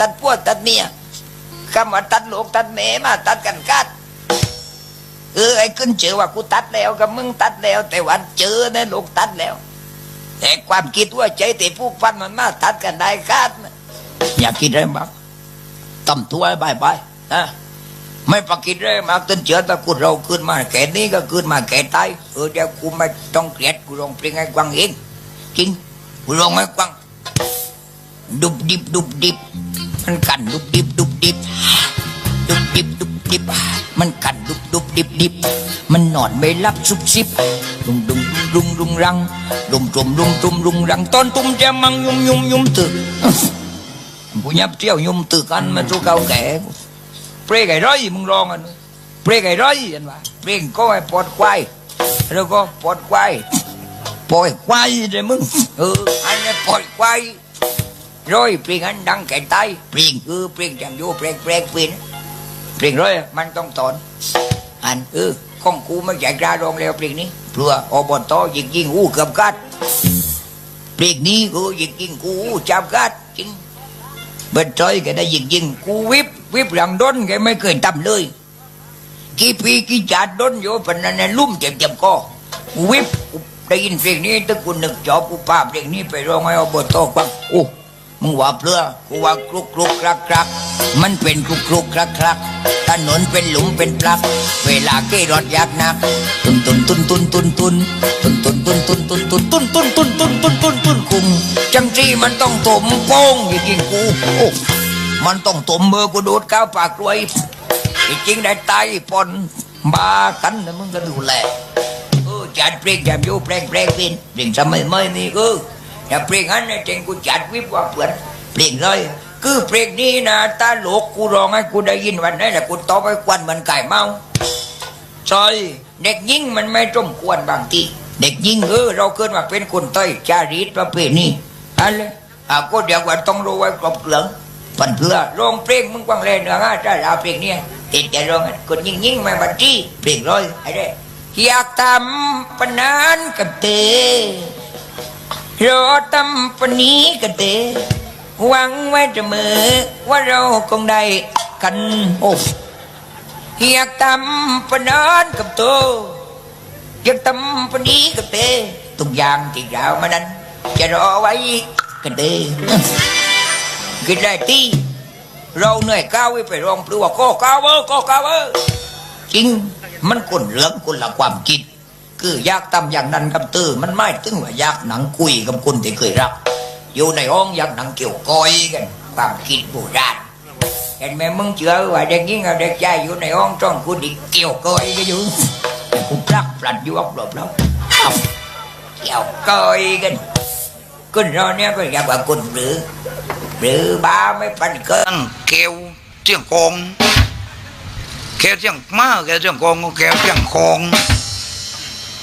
ตัดพวดตัดเมียคำว่าตัดลูกตัดแม่มา ตัดกันกัดเออไอ้ขึ้นเจอว่ากูตัดแล้วกับมึงตัดแล้ว แต่วันเจอนะลูกตัดแล้ว แต่ความคิดว่าใจแต่ผูกพันมันมา ตัดกันได้ขาดอย่าคิดอะไรมากต้มตัวบายบายนะไม่ปากคิดอะไรมากจนเจอต่กูเราขึ้นมาแก่นี้ก็ขึ้นมาแก่ตายเออเดี๋ยวกูไม่ต้องเกลียดกูร้องเพลงให้กวางเองจริงกูร้องให้กวางดุบดิบดุบดิบ มันกันดุบดิบดุบดิบดุบดิบดุบดิบมันกันดุบดุบดิบดิบมันนอนไม่หลับซุบซิบดุงดุงดุงดุงรังดุมตุมดุงตุมดุงรังตอนตุ้มแจมังยุมยุมยุมตึกผู้ยับเที่ยวยุมตึกกันมันสู้เก่าแก่เปรกไอ้ร้อยมึงร้องอันนู้นเปรกไอ้ร้อยอันว่าเปรกก็ไอ้ปอดควายแล้วก็ปอดควายปล่อยควายเลยมึงเอออันนี้ปล่อยควาย ร้อยเปรกอันดังแก่ตายเปรกเออเปรกจังอยู่เปรกเปรกเป็นเปรกร้อยมันต้องตอนอันเออของกูไม่ใช่กล้ารองแล้วเปรกนี้เพื่ออบตยิงยิงอู้เกือบกัดเปรกนี้กูยิงยิงกูจับกัดจริงเบิดจอยแกได้ยิงยิงกูวิบวิบหลังด้นแกไม่เคยทำเลยกี่ปีกี่จาดด้นอยู่ปนนั้นนลุ่มเจ็บเจ็บคอกูวิบได้ยินเพลงนี้ถ้ากูนึกจอบกูปาเพลงนี้ไปร้องให้อบตฟังโอ้ มึงว่าเพื่อกูว่าคลุกคลุกคลักคลักมันเป็นคลุกคลุกคลักคลักถนนเป็นหลุมเป็นปลัก เวลาเกี่รถยากหนัก ตุนตุนตุนตุนตุนตุนตุนตุนตุนตุนตุนตุนตุนตุนตุนตุนตุนตุนตุนคุมจังจีมันต้องตมโป้งอย่างกินกูโอ้มันต้องตมมือกูดูดก้าวปากรวยที่จริงได้ตายปนบากันนะมึงก็ดูแลเออจัดเพลงแถมยูเพลงเพลงวินเพลงสมัยใหม่นี่เออ อย่าเพลงนั้นนะเจงกูจัดวิบว่าเพื่อนเพลงเลย คือเพลงนี้นะตาโลกกูร้องให้กูได้ยินวันนั้นแหละกูตอบให้ควันเหมันไก่เมาใช่เด็กยิ่งมันไม่จมควรบางทีเด็กยิ่งเออเราเกิดมาเป็นคนใต้จารีตประเพณีอะไรอะก็เดี๋ยวว่าต้องรู้ไว้กรอบเหลืองปันเพื่อร้องเพลงมึงกวางเลยเนื้อฮะถ้าเราเพลงเนี้ยติดจะร้องอะคนยิ่งยิ่งมาบันทีเพลงร้อยไอ้เด้อยากทำปนนานกับเต รอทำปนี้กับเตหวังไว้เสมอว่าเราคงได้กันโอ้อยากทำปนนานกับโตอยากทำปนี้กับเตทุกอย่างที่เรามานั้น จะรอไว้กันเตคิดได้ที่เราเหนื่อยก้าวไปรองปลือว่าก็ก้าวเวอก็ก้าวเวอจริงมันคนเรื่องคนละความคิด คืออยากทำอย่างนั้นกับตื้อมันไม่ถึงว่าอยากหนังคุยกับคนที่เคยรัก อยู่ในห้องอยากหนังเกี่ยวก้อยกันความคิดโบราณเห็นไหมมึงเชื่อว่าเด็กยิ่งกับเด็กชายอยู่ในห้องจ้องคุณอีกเกี่ยวก้อยกันอยู่แต่กูปลักปลัดอยู่อับหลบแล้วเกี่ยวก้อยกันคนเราเนี่ยก็อยากว่าคนหรือ หรือบ้าไม่ปันเกินแก้วเสียงกงแก้วเสียงมาแก้วเสียงกองก็แก้วเสียงคง